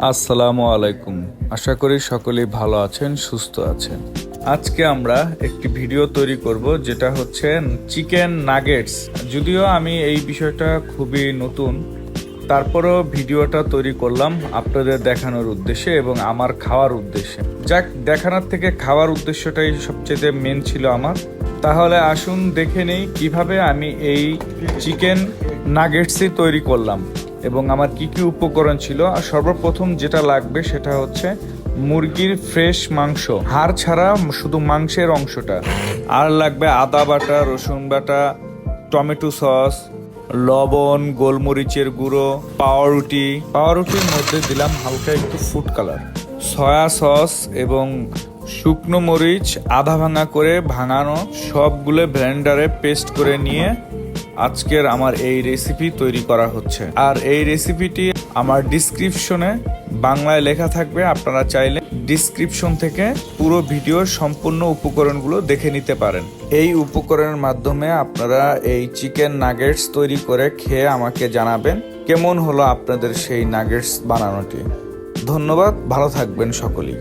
আসসালামু আলাইকুম। আশা করি সকলেই ভালো আছেন, সুস্থ আছেন। আজকে আমরা একটি ভিডিও তৈরি করব যেটা হচ্ছে চিকেন নাগেটস। যদিও আমি এই বিষয়টা খুবই নতুন, তারপরেও ভিডিওটা তৈরি করলাম আপনাদের দেখানোর উদ্দেশ্যে এবং আমার খাওয়ার উদ্দেশ্যে। যাক, দেখানোর থেকে খাওয়ার উদ্দেশ্যটাই সবচেয়ে মেন ছিল আমার। তাহলে আসুন দেখে নেই কীভাবে আমি এই চিকেন নাগেটসই তৈরি করলাম। এবং আমার কি কি উপকরণ ছিল, আর সর্বপ্রথম যেটা লাগবে সেটা হচ্ছে মুরগির ফ্রেশ মাংস। হাড় ছাড়া শুধু মাংসের অংশটা। আর লাগবে আদা বাটা, রসুন বাটা, টমেটো সস, লবণ, গোলমরিচের গুঁড়ো পাউরুটি পাউরুটির মধ্যে দিলাম হালকা একটু ফুড কালার সয়া সস এবং শুকনো মরিচ আধা ভাঙা করে ভাঙানো সবগুলো ব্লেন্ডারে পেস্ট করে নিয়ে আজকের আমার এই রেসিপি তৈরি করা হচ্ছে। আর এই রেসিপিটি আমার ডিসক্রিপশনে বাংলায় লেখা থাকবে। আপনারা চাইলে ডিসক্রিপশন থেকে পুরো ভিডিওর সম্পূর্ণ উপকরণগুলো দেখে নিতে পারেন। এই উপকরণের মাধ্যমে আপনারা এই চিকেন নাগেটস তৈরি করে খেয়ে আমাকে জানাবেন, কেমন হলো আপনাদের সেই নাগেটস বানানোটি। ধন্যবাদ, ভালো থাকবেন সকলেই।